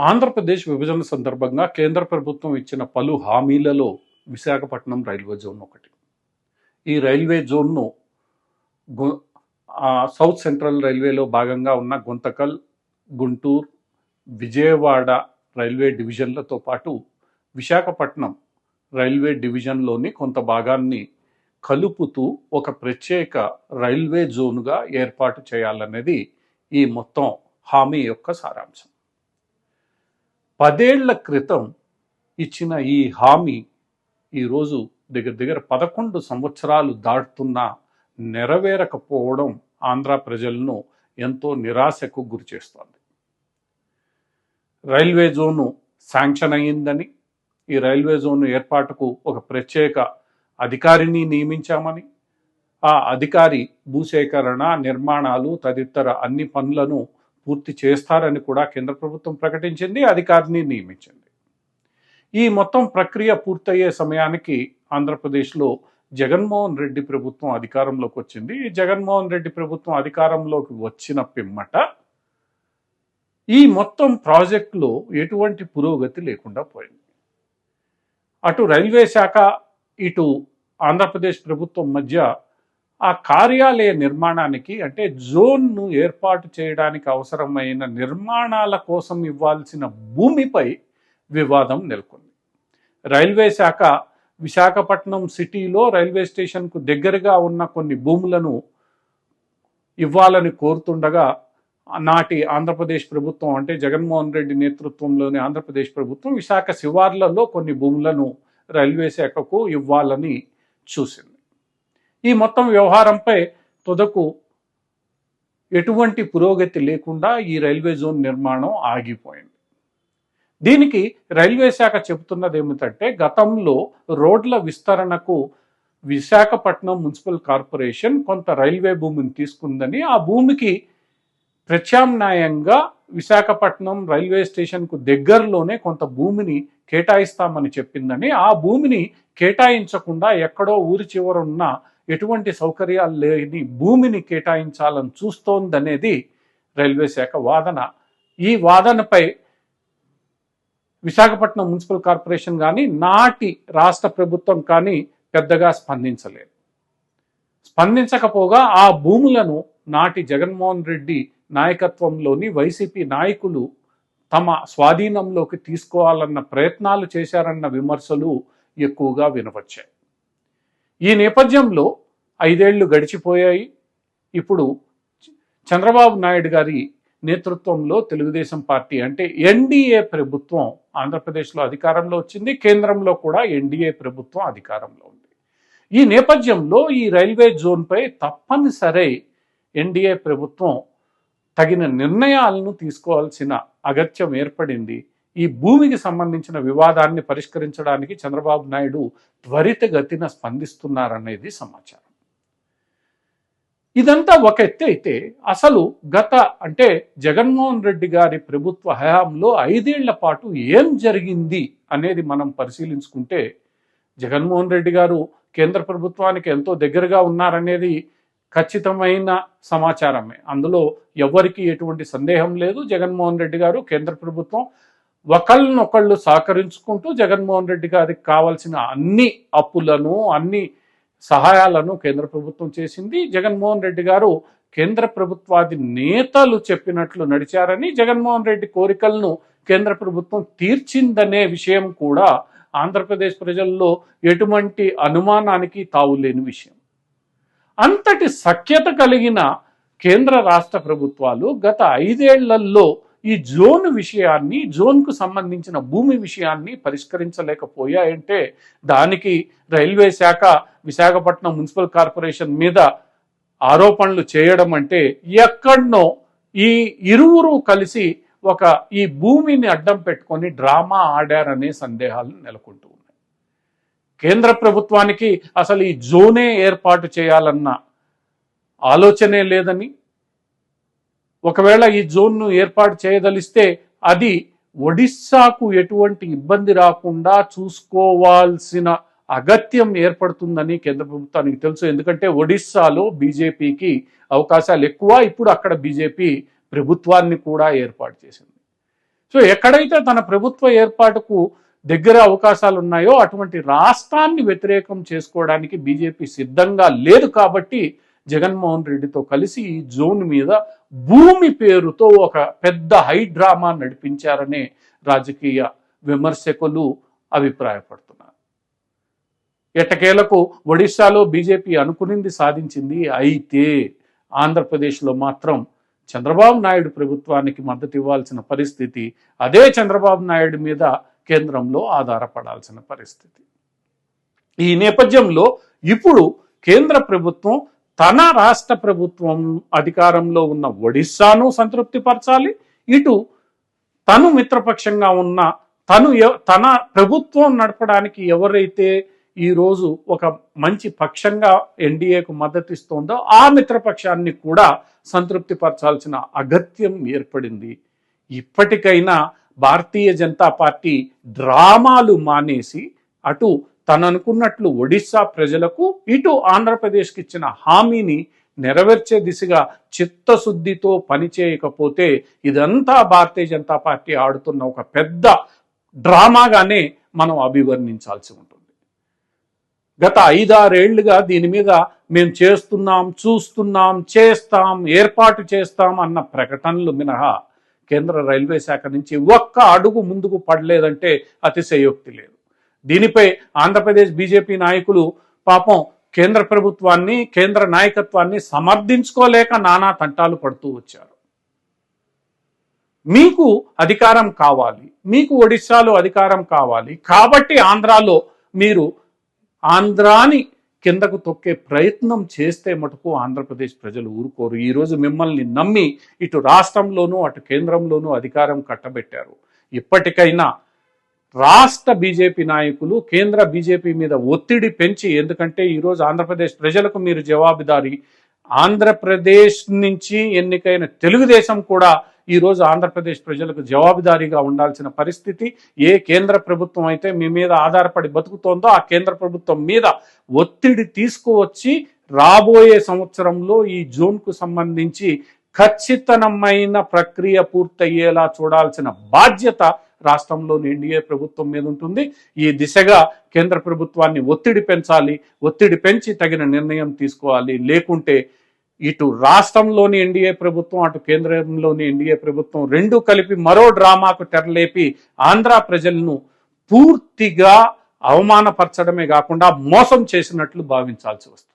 ఆంధ్రప్రదేశ్ విభజన సందర్భంగా కేంద్ర ప్రభుత్వం ఇచ్చిన పలు హామీలలో విశాఖపట్నం రైల్వే జోన్ ఒకటి. ఈ రైల్వే జోన్ను గు- సౌత్ సెంట్రల్ రైల్వేలో భాగంగా ఉన్న గుంతకల్ గుంటూరు విజయవాడ రైల్వే డివిజన్లతో పాటు విశాఖపట్నం రైల్వే డివిజన్లోని కొంత భాగాన్ని కలుపుతూ ఒక ప్రత్యేక రైల్వే జోన్గా ఏర్పాటు చేయాలనేది ఈ మొత్తం హామీ యొక్క సారాంశం. పదేళ్ళ క్రితం ఇచ్చిన ఈ హామీ ఈరోజు దగ్గర దగ్గర పదకొండు సంవత్సరాలు దాటుతున్నా నెరవేరకపోవడం ఆంధ్ర ప్రజలను ఎంతో నిరాశకు గురి చేస్తోంది. రైల్వే జోను శాంక్షన్ అయ్యిందని ఈ రైల్వే జోను ఏర్పాటుకు ఒక ప్రత్యేక అధికారిని నియమించామని ఆ అధికారి భూసేకరణ నిర్మాణాలు తదితర అన్ని పనులను పూర్తి చేస్తారని కూడా కేంద్ర ప్రభుత్వం ప్రకటించింది అధికారిని నియమించింది. ఈ మొత్తం ప్రక్రియ పూర్తయ్యే సమయానికి ఆంధ్రప్రదేశ్లో జగన్మోహన్ రెడ్డి ప్రభుత్వం అధికారంలోకి వచ్చింది. ఈ జగన్మోహన్ రెడ్డి ప్రభుత్వం అధికారంలోకి వచ్చిన పిమ్మట ఈ మొత్తం ప్రాజెక్టులో ఎటువంటి పురోగతి లేకుండా పోయింది. అటు రైల్వే శాఖ ఇటు ఆంధ్రప్రదేశ్ ప్రభుత్వం మధ్య ఆ కార్యాలయ నిర్మాణానికి అంటే జోన్ను ఏర్పాటు చేయడానికి అవసరమైన నిర్మాణాల కోసం ఇవ్వాల్సిన భూమిపై వివాదం నెలకొంది. రైల్వే శాఖ విశాఖపట్నం సిటీలో రైల్వే స్టేషన్కు దగ్గరగా ఉన్న కొన్ని భూములను ఇవ్వాలని కోరుతుండగా నాటి ఆంధ్రప్రదేశ్ ప్రభుత్వం అంటే జగన్మోహన్ రెడ్డి నేతృత్వంలోని ఆంధ్రప్రదేశ్ ప్రభుత్వం విశాఖ శివార్లలో కొన్ని భూములను రైల్వే శాఖకు ఇవ్వాలని చూసింది. ఈ మొత్తం వ్యవహారంపై తుదకు ఎటువంటి పురోగతి లేకుండా ఈ రైల్వే జోన్ నిర్మాణం ఆగిపోయింది. దీనికి రైల్వే శాఖ చెబుతున్నది ఏమిటంటే గతంలో రోడ్ల విస్తరణకు విశాఖపట్నం మున్సిపల్ కార్పొరేషన్ కొంత రైల్వే భూమిని తీసుకుందని ఆ భూమికి ప్రత్యామ్నాయంగా విశాఖపట్నం రైల్వే స్టేషన్కు దగ్గరలోనే కొంత భూమిని కేటాయిస్తామని చెప్పిందని ఆ భూమిని కేటాయించకుండా ఎక్కడో ఊరి చివర ఉన్న ఎటువంటి సౌకర్యాలు లేని భూమిని కేటాయించాలని చూస్తోందనేది రైల్వే శాఖ వాదన. ఈ వాదనపై విశాఖపట్నం మున్సిపల్ కార్పొరేషన్ కానీ నాటి రాష్ట్ర ప్రభుత్వం కానీ పెద్దగా స్పందించలేదు. స్పందించకపోగా ఆ భూములను నాటి జగన్మోహన్ రెడ్డి నాయకత్వంలోని వైసీపీ నాయకులు తమ స్వాధీనంలోకి తీసుకోవాలన్న ప్రయత్నాలు చేశారన్న విమర్శలు ఎక్కువగా వినవచ్చాయి ఈ నేపథ్యంలో ఐదేళ్ళు గడిచిపోయాయి. ఇప్పుడు చంద్రబాబు నాయుడు గారి నేతృత్వంలో తెలుగుదేశం పార్టీ అంటే ఎన్డీఏ ప్రభుత్వం ఆంధ్రప్రదేశ్లో అధికారంలో వచ్చింది. కేంద్రంలో కూడా ఎన్డీఏ ప్రభుత్వం అధికారంలో ఉంది. ఈ నేపథ్యంలో ఈ రైల్వే జోన్పై తప్పనిసరి ఎన్డీఏ ప్రభుత్వం తగిన నిర్ణయాలను తీసుకోవాల్సిన అగత్యం ఏర్పడింది. ఈ భూమికి సంబంధించిన వివాదాన్ని పరిష్కరించడానికి చంద్రబాబు నాయుడు త్వరితగతిన స్పందిస్తున్నారనేది సమాచారం. ఇదంతా ఒక ఎత్తే అయితే అసలు గత అంటే జగన్మోహన్ రెడ్డి గారి ప్రభుత్వ హయాంలో ఐదేళ్ళ పాటు ఏం జరిగింది అనేది మనం పరిశీలించుకుంటే జగన్మోహన్ రెడ్డి గారు కేంద్ర ప్రభుత్వానికి ఎంతో దగ్గరగా ఉన్నారనేది ఖచ్చితమైన సమాచారమే. అందులో ఎవరికి ఎటువంటి సందేహం లేదు జగన్మోహన్ రెడ్డి గారు కేంద్ర ప్రభుత్వం. ఒకళ్ళనొకళ్ళు సహకరించుకుంటూ జగన్మోహన్ రెడ్డి గారికి కావాల్సిన అన్ని అప్పులను అన్ని సహాయాలను కేంద్ర ప్రభుత్వం చేసింది. జగన్మోహన్ రెడ్డి గారు కేంద్ర ప్రభుత్వాది నేతలు చెప్పినట్లు నడిచారని జగన్మోహన్ రెడ్డి కోరికలను కేంద్ర ప్రభుత్వం తీర్చిందనే విషయం కూడా ఆంధ్రప్రదేశ్ ప్రజల్లో ఎటువంటి అనుమానానికి తావులేని విషయం. అంతటి సఖ్యత కలిగిన కేంద్ర రాష్ట్ర ప్రభుత్వాలు గత ఐదేళ్ళలో ఈ జోన్ విషయాన్ని జోన్కు సంబంధించిన భూమి విషయాన్ని పరిష్కరించలేకపోయాయంటే దానికి రైల్వే శాఖ విశాఖపట్నం మున్సిపల్ కార్పొరేషన్ మీద ఆరోపణలు చేయడం అంటే ఎక్కడనో ఈ ఇరువురు కలిసి ఒక ఈ భూమిని అడ్డం పెట్టుకొని డ్రామా ఆడారనే సందేహాలు నెలకొంటూ ఉన్నాయి. కేంద్ర ప్రభుత్వానికి అసలు ఈ జోనే ఏర్పాటు చేయాలన్న ఆలోచనే లేదని ఒకవేళ ఈ జోన్ను ఏర్పాటు చేయదలిస్తే అది ఒడిస్సాకు ఎటువంటి ఇబ్బంది రాకుండా చూసుకోవాల్సిన అగత్యం ఏర్పడుతుందని కేంద్ర ప్రభుత్వానికి తెలుసు. ఎందుకంటే ఒడిస్సాలో బీజేపీకి అవకాశాలు ఎక్కువ. ఇప్పుడు అక్కడ బీజేపీ ప్రభుత్వాన్ని కూడా ఏర్పాటు చేసింది. సో ఎక్కడైతే తన ప్రభుత్వ ఏర్పాటుకు దగ్గర అవకాశాలు ఉన్నాయో అటువంటి రాష్ట్రాన్ని వ్యతిరేకం చేసుకోవడానికి బీజేపీ సిద్ధంగా లేదు కాబట్టి జగన్మోహన్ రెడ్డితో కలిసి ఈ జోన్ మీద భూమి పేరుతో ఒక పెద్ద హైడ్రామా నడిపించారనే రాజకీయ విమర్శకులు అభిప్రాయపడుతున్నారు. ఎట్టకేలకు ఒడిశాలో బీజేపీ అనుకునింది సాధించింది అయితే ఆంధ్రప్రదేశ్లో మాత్రం చంద్రబాబు నాయుడు ప్రభుత్వానికి మద్దతు ఇవ్వాల్సిన పరిస్థితి అదే చంద్రబాబు నాయుడు మీద కేంద్రంలో ఆధారపడాల్సిన పరిస్థితి. ఈ నేపథ్యంలో ఇప్పుడు కేంద్ర ప్రభుత్వం తన రాష్ట్ర ప్రభుత్వం అధికారంలో ఉన్న ఒడిస్సాను సంతృప్తిపరచాలి. ఇటు తను మిత్రపక్షంగా ఉన్న తను తన ప్రభుత్వం నడపడానికి ఎవరైతే ఈరోజు ఒక మంచి పక్షంగా ఎన్డీఏకు మద్దతు ఇస్తోందో ఆ మిత్రపక్షాన్ని కూడా సంతృప్తిపరచాల్సిన అగత్యం ఏర్పడింది. ఇప్పటికైనా భారతీయ జనతా పార్టీ డ్రామాలు మానేసి అటు తను అనుకున్నట్లు ఒడిశా ప్రజలకు ఇటు ఆంధ్రప్రదేశ్కి ఇచ్చిన హామీని నెరవేర్చే దిశగా చిత్తశుద్ధితో పనిచేయకపోతే ఇదంతా భారతీయ జనతా పార్టీ ఆడుతున్న ఒక పెద్ద డ్రామాగానే మనం అభివర్ణించాల్సి ఉంటుంది. గత ఐదారేళ్ళుగా దీని మీద మేము చేస్తున్నాం చూస్తున్నాం చేస్తాం ఏర్పాటు చేస్తాం అన్న ప్రకటనలు మినహా కేంద్ర రైల్వే శాఖ నుంచి ఒక్క అడుగు ముందుకు పడలేదంటే అతిశయోక్తి లేదు. దీనిపై ఆంధ్రప్రదేశ్ బీజేపీ నాయకులు పాపం కేంద్ర ప్రభుత్వాన్ని కేంద్ర నాయకత్వాన్ని సమర్థించుకోలేక నానా తంటాలు పడుతూ వచ్చారు. మీకు అధికారం కావాలి. మీకు ఒడిశాలో అధికారం కావాలి. కాబట్టి ఆంధ్రాలో మీరు ఆంధ్రాని కిందకు తొక్కే ప్రయత్నం చేస్తే మటుకు ఆంధ్రప్రదేశ్ ప్రజలు ఊరుకోరు. ఈరోజు మిమ్మల్ని నమ్మి ఇటు రాష్ట్రంలోనూ అటు కేంద్రంలోనూ అధికారం కట్టబెట్టారు. ఇప్పటికైనా రాష్ట్ర బీజేపీ నాయకులు కేంద్ర బీజేపీ మీద ఒత్తిడి పెంచి ఎందుకంటే ఈరోజు ఆంధ్రప్రదేశ్ ప్రజలకు మీరు జవాబుదారి ఆంధ్రప్రదేశ్ నుంచి ఎన్నికైన తెలుగుదేశం కూడా ఈరోజు ఆంధ్రప్రదేశ్ ప్రజలకు జవాబుదారీగా ఉండాల్సిన పరిస్థితి ఏ కేంద్ర ప్రభుత్వం అయితే మీ మీద ఆధారపడి బతుకుతోందో ఆ కేంద్ర ప్రభుత్వం మీద ఒత్తిడి తీసుకువచ్చి రాబోయే సంవత్సరంలో ఈ జోన్కు సంబంధించి ఖచ్చితమైన ప్రక్రియ పూర్తయ్యేలా చూడాల్సిన బాధ్యత రాష్ట్రంలోని ఎన్డీఏ ప్రభుత్వం మీద ఉంటుంది. ఈ దిశగా కేంద్ర ప్రభుత్వాన్ని ఒత్తిడి పెంచాలి ఒత్తిడి పెంచి తగిన నిర్ణయం తీసుకోవాలి. లేకుంటే ఇటు రాష్ట్రంలోని ఎన్డీఏ ప్రభుత్వం అటు కేంద్రంలోని ఎన్డీఏ ప్రభుత్వం రెండు కలిపి మరో డ్రామాకు తెరలేపి ఆంధ్ర ప్రజలను పూర్తిగా అవమానపరచడమే కాకుండా మోసం చేసినట్లు భావించాల్సి వస్తుంది.